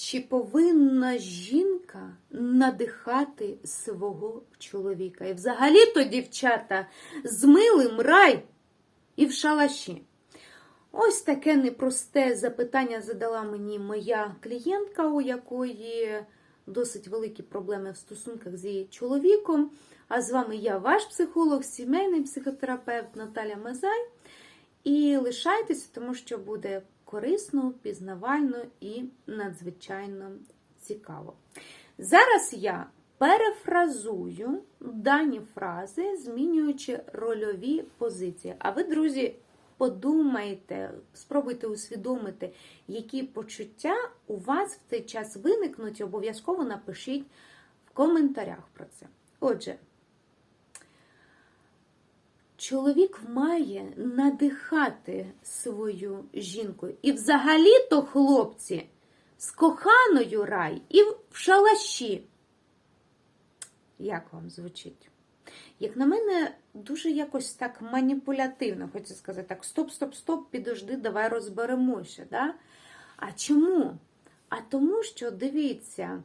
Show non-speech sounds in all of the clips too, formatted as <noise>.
Чи повинна жінка надихати свого чоловіка? І взагалі то, дівчата, з милим рай і в шалаші. Ось таке непросте запитання задала мені моя клієнтка, у якої досить великі проблеми в стосунках з її чоловіком. А з вами я, ваш психолог, сімейний психотерапевт Наталя Мазай. І лишайтеся, тому що буде корисно, пізнавально і надзвичайно цікаво. Зараз я перефразую дані фрази, змінюючи рольові позиції. А ви, друзі, подумайте, спробуйте усвідомити, які почуття у вас в цей час виникнуть, обов'язково напишіть в коментарях про це. Отже, чоловік має надихати свою жінку. І взагалі-то, хлопці, з коханою рай і в шалаші. Як вам звучить? Як на мене, дуже якось так маніпулятивно, хочу сказати, так, стоп, стоп, стоп, підожди, давай розберемося. Да? А чому? А тому, що дивіться,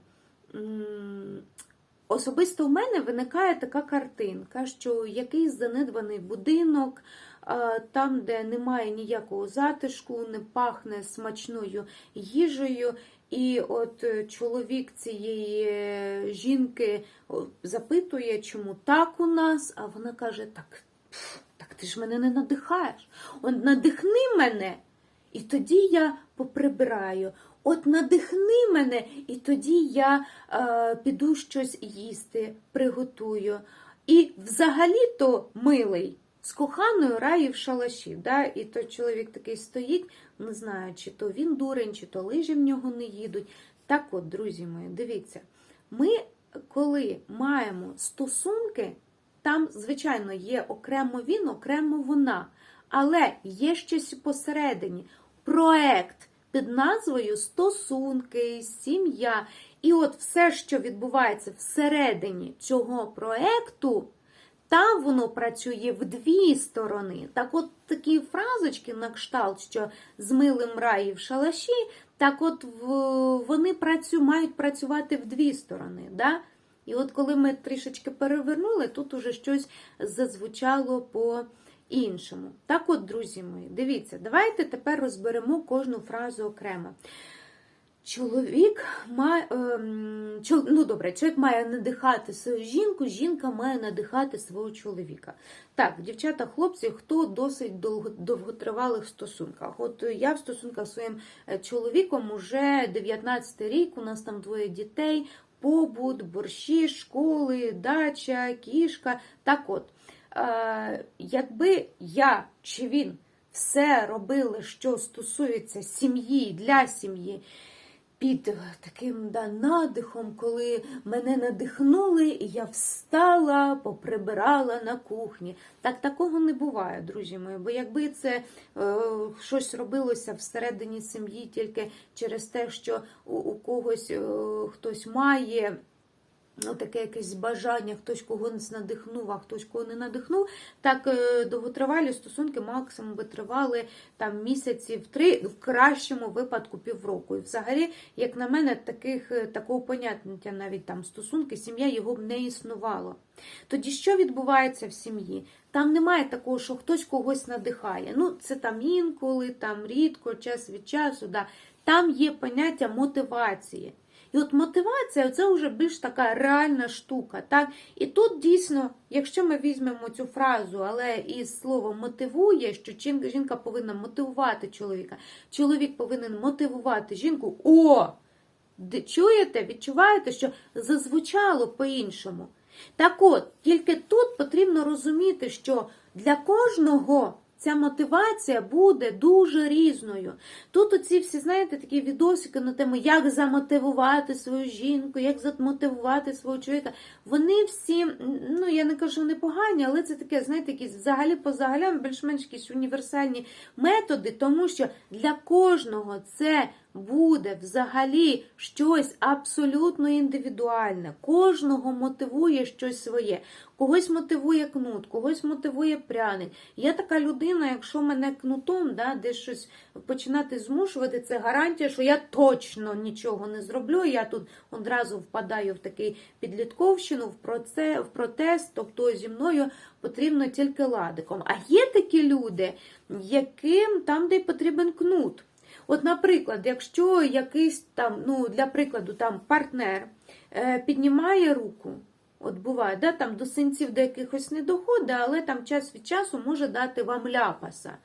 особисто в мене виникає така картинка, що якийсь занедбаний будинок, там, де немає ніякого затишку, не пахне смачною їжею. І от е, чоловік цієї е, жінки запитує, чому так у нас, а вона каже: так, так ти ж мене не надихаєш. От надихни мене, і тоді я поприбираю. От надихни мене, і тоді я е, піду щось їсти, приготую. І взагалі-то милий. З коханою раї в шалаші. Да? І той чоловік такий стоїть, не знаю, чи то він дурень, чи то лижі в нього не їдуть. Так от, друзі мої, дивіться, ми, коли маємо стосунки, там, звичайно, є окремо він, окремо вона. Але є щось посередині. Проект під назвою Стосунки, сім'я. І от все, що відбувається всередині цього проекту, там воно працює в дві сторони. Так от такі фразочки на кшталт, що з милим раї в шалаші, так от вони працю, мають працювати в дві сторони. Да? І от коли ми трішечки перевернули, тут уже щось зазвучало по-іншому. Так от, друзі мої, дивіться, давайте тепер розберемо кожну фразу окремо. Чоловік має ем, ну добре, чоловік має надихати свою жінку, жінка має надихати свого чоловіка. Так, дівчата, хлопці, хто досить довго, довготривалих стосунках. От я в стосунках своїм е, чоловіком уже 19 рік, у нас там двоє дітей, побут, борщі, школи, дача, кішка. Так от, е, якби я чи він все робили, що стосується сім'ї, для сім'ї, під таким да, надихом, коли мене надихнули, і я встала, поприбирала на кухні. Так такого не буває, друзі мої. Бо якби це е, щось робилося всередині сім'ї тільки через те, що у, у когось е, хтось має. Ну, таке якесь бажання, хтось когось надихнув, а хтось кого не надихнув. Так е, довготривалі стосунки максимум би тривали там місяців три, в кращому випадку півроку. І взагалі, як на мене, таких, е, такого поняття навіть там стосунки, сім'я його б не існувало. Тоді що відбувається в сім'ї? Там немає такого, що хтось когось надихає. Ну, це там інколи, там рідко, час від часу. Да. Там є поняття мотивації. І от мотивація це вже більш така реальна штука. Так? І тут дійсно, якщо ми візьмемо цю фразу, але із словом мотивує, що жінка повинна мотивувати чоловіка, чоловік повинен мотивувати жінку. О! Чуєте, відчуваєте, що зазвучало по-іншому. Так от, тільки тут потрібно розуміти, що для кожного ця мотивація буде дуже різною. Тут оці всі, знаєте, такі відосики на тему, як замотивувати свою жінку, як замотивувати свого чоловіка. Вони всі, ну я не кажу не погані, але це таке, знаєте, якісь взагалі по загалям більш-менш якісь універсальні методи, тому що для кожного це буде взагалі щось абсолютно індивідуальне. Кожного мотивує щось своє. Когось мотивує кнут, когось мотивує пряник. Я така людина, якщо мене кнутом, да, десь щось починати змушувати, це гарантія, що я точно нічого не зроблю. Я тут одразу впадаю в такий підлітковщину, в, проце, в протест, тобто зі мною потрібно тільки ладиком. А є такі люди, яким там, де потрібен кнут. От, наприклад, якщо якийсь там, ну, для прикладу, там партнер е, піднімає руку, от буває, да, там до синців до якихось не доходить, але там час від часу може дати вам ляпаса.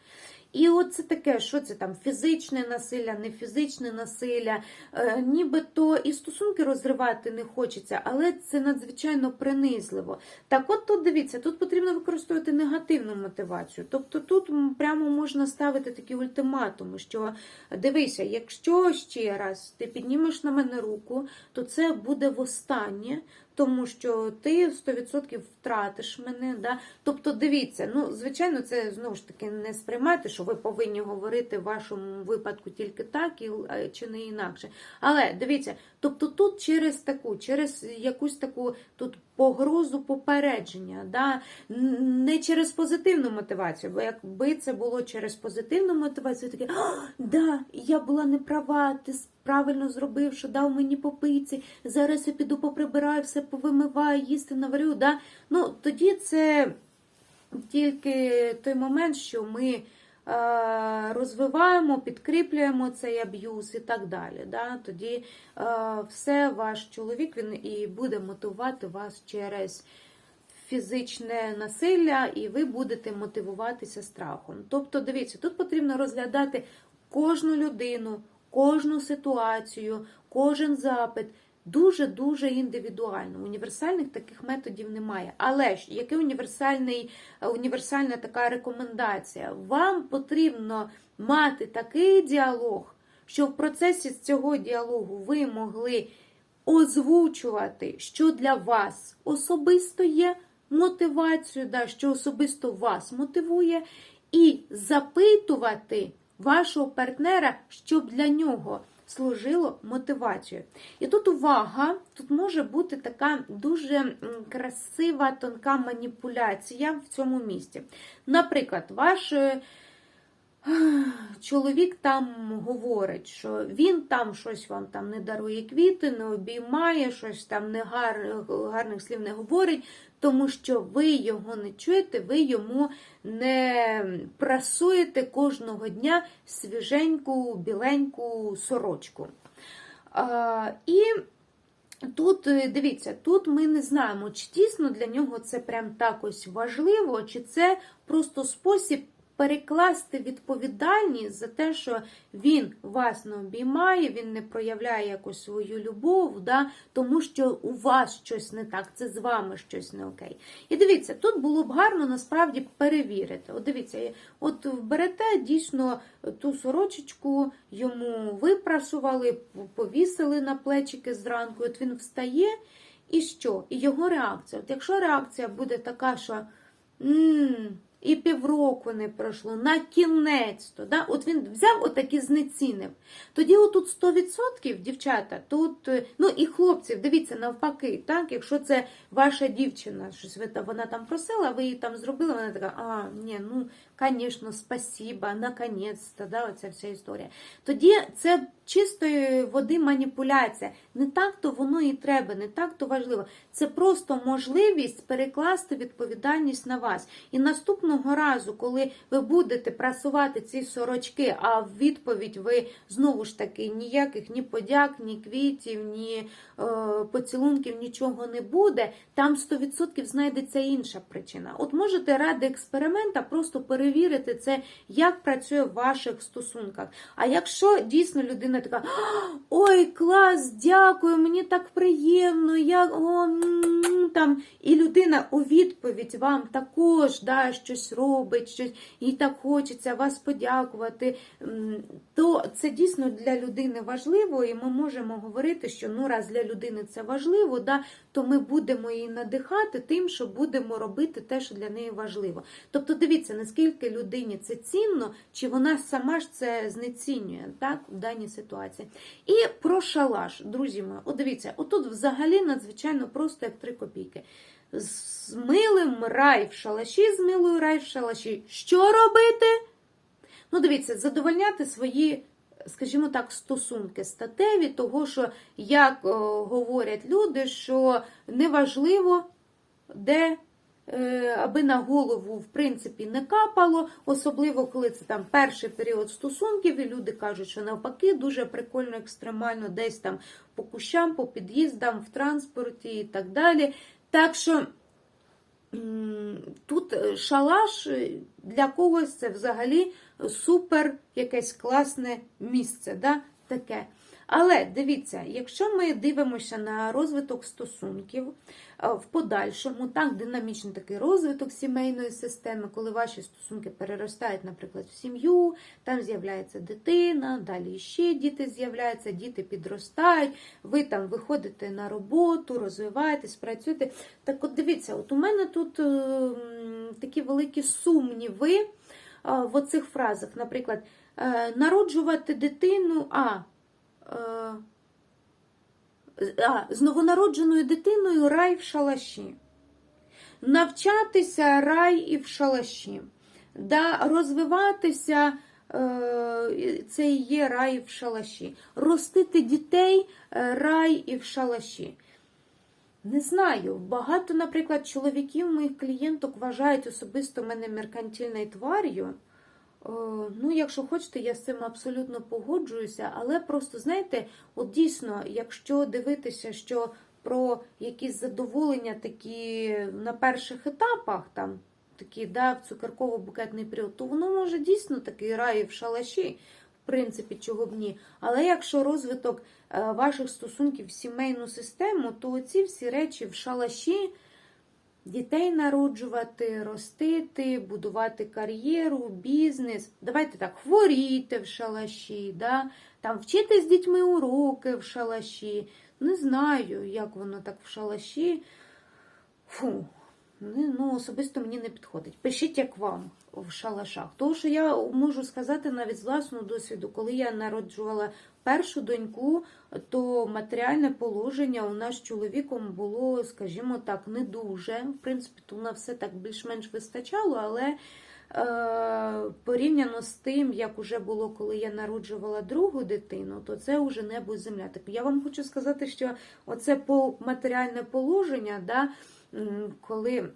І от це таке, що це там фізичне насилля, не фізичне насилля, е, нібито і стосунки розривати не хочеться, але це надзвичайно принизливо. Так, от тут дивіться, тут потрібно використовувати негативну мотивацію. Тобто тут прямо можна ставити такі ультиматуми, що дивися, якщо ще раз ти піднімеш на мене руку, то це буде востаннє. Тому що ти 100% втратиш мене. Да? Тобто, дивіться, ну, звичайно, це знову ж таки не сприймайте, що ви повинні говорити в вашому випадку тільки так і, чи не інакше. Але дивіться, тобто тут через таку, через якусь таку тут погрозу попередження, да? Не через позитивну мотивацію, бо якби це було через позитивну мотивацію, таке, да, я була не права, ти правильно зробив, що дав мені попиці, зараз я піду поприбираю, все повимиваю, їсти наварю. Да? Ну, тоді це тільки той момент, що ми розвиваємо, підкріплюємо цей аб'юз і так далі. Да? Тоді все ваш чоловік він і буде мотивувати вас через фізичне насилля, і ви будете мотивуватися страхом. Тобто, дивіться, тут потрібно розглядати кожну людину, кожну ситуацію, кожен запит. Дуже-дуже індивідуально. Універсальних таких методів немає. Але ж універсальний, універсальна така рекомендація? Вам потрібно мати такий діалог, що в процесі цього діалогу ви могли озвучувати, що для вас особисто є мотивацією, да, що особисто вас мотивує, і запитувати вашого партнера, щоб для нього служило мотивацією. І тут увага, тут може бути така дуже красива, тонка маніпуляція в цьому місці. Наприклад, ваш е, <sighs> чоловік там говорить, що він там щось вам там не дарує квіти, не обіймає, щось там не гар, гарних слів не говорить, тому що ви його не чуєте, ви йому не прасуєте кожного дня свіженьку, біленьку сорочку. А, і Тут е, дивіться, тут ми не знаємо, чи дійсно для нього це прям так ось важливо, чи це просто спосіб перекласти відповідальність за те, що він вас не обіймає, він не проявляє якось свою любов, да, тому що у вас щось не так, це з вами щось не окей. І дивіться, тут було б гарно насправді перевірити. От дивіться, от берете дійсно ту сорочечку, йому випрасували, повісили на плечики зранку, от він встає. І що? І його реакція. От якщо реакція буде така, що і півроку не пройшло, на кінець-то. Да? От він взяв отакі знецінив. Тоді отут 100% дівчата, тут, е, ну і хлопців, дивіться, навпаки, так? якщо це ваша дівчина, щось ви вона там просила, ви її там зробили, вона така, а, ні, ну, звісно, спасибо, наконець-то, да, оця вся історія. Тоді це чистої води маніпуляція. Не так то воно і треба, не так то важливо. Це просто можливість перекласти відповідальність на вас. І наступного разу, коли ви будете прасувати ці сорочки, а в відповідь ви знову ж таки ніяких ні подяк, ні квітів, ні е, поцілунків, нічого не буде, там 100% знайдеться інша причина. От можете ради експеримента просто перевірити це, як працює в ваших стосунках. А якщо дійсно людина така, ой, клас, дякую, мені так приємно, я о, там, і людина у відповідь вам також да, щось робить, щось, їй так хочеться вас подякувати, то це дійсно для людини важливо, і ми можемо говорити, що ну раз для людини це важливо, да, то ми будемо її надихати тим, що будемо робити те, що для неї важливо. Тобто, дивіться, наскільки наскільки людині це цінно, чи вона сама ж це знецінює так, в даній ситуації. І про шалаш, друзі мої, от дивіться, отут взагалі надзвичайно просто як три копійки. З милим рай в шалаші, з милою рай в шалаші. Що робити? Ну, дивіться, задовольняти свої, скажімо так, стосунки статеві, того, що, як о, говорять люди, що неважливо, де. Е, Аби на голову, в принципі, не капало, особливо коли це там перший період стосунків, і люди кажуть, що навпаки дуже прикольно, екстремально, десь там по кущам, по під'їздам, в транспорті і так далі. Так що тут е, шалаш е, для когось це взагалі супер якесь класне місце. Да? Таке. Але дивіться, якщо ми дивимося на розвиток стосунків е, в подальшому, так, динамічний такий розвиток сімейної системи, коли ваші стосунки переростають, наприклад, в сім'ю, там з'являється дитина, далі ще діти з'являються, діти підростають, ви там виходите на роботу, розвиваєтесь, працюєте. Так от дивіться, от у мене тут е, такі великі сумніви е, в оцих фразах, наприклад, народжувати дитину, а а, з новонародженою дитиною рай в шалаші. Навчатися рай і в шалаші. Да, розвиватися е, це і є рай в шалаші. Ростити дітей е, рай і в шалаші. Не знаю. Багато, наприклад, чоловіків моїх клієнток вважають особисто мене меркантильною твар'ю. Е, Ну, якщо хочете, я з цим абсолютно погоджуюся, але просто знаєте, от дійсно, якщо дивитися, що про якісь задоволення такі на перших етапах, там такі, да, цукерково-букетний період, то воно може дійсно такий рай в шалаші, в принципі, чого б ні. Але якщо розвиток е, ваших стосунків в сімейну систему, то ці всі речі в шалаші дітей народжувати, ростити, будувати кар'єру, бізнес. Давайте так, хворіти в шалаші, да? там вчити з дітьми уроки в шалаші. Не знаю, як воно так в шалаші. Фу, ну, особисто мені не підходить. Пишіть, як вам в шалашах. Тому що я можу сказати навіть з власного досвіду, коли я народжувала першу доньку, то матеріальне положення у нас з чоловіком було, скажімо так, не дуже. В принципі, то на все так більш-менш вистачало, але е, порівняно з тим, як уже було, коли я народжувала другу дитину, то це вже небо і земля. Так я вам хочу сказати, що оце по матеріальне положення, да, коли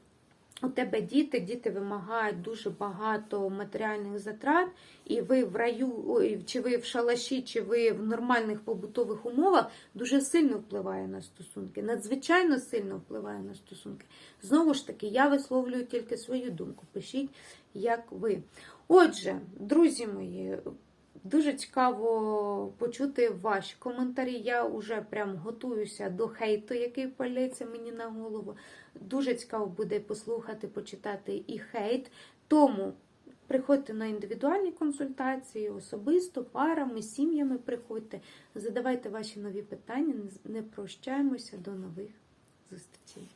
у тебе діти, діти вимагають дуже багато матеріальних затрат, і ви в раю, чи ви в шалаші, чи ви в нормальних побутових умовах дуже сильно впливає на стосунки, надзвичайно сильно впливає на стосунки. Знову ж таки, я висловлюю тільки свою думку. Пишіть, як ви. Отже, друзі мої. Дуже цікаво почути ваші коментарі. Я вже прям готуюся до хейту, який палється мені на голову. Дуже цікаво буде послухати, почитати і хейт. Тому приходьте на індивідуальні консультації, особисто, парами, сім'ями приходьте, задавайте ваші нові питання. Не прощаємося до нових зустрічей.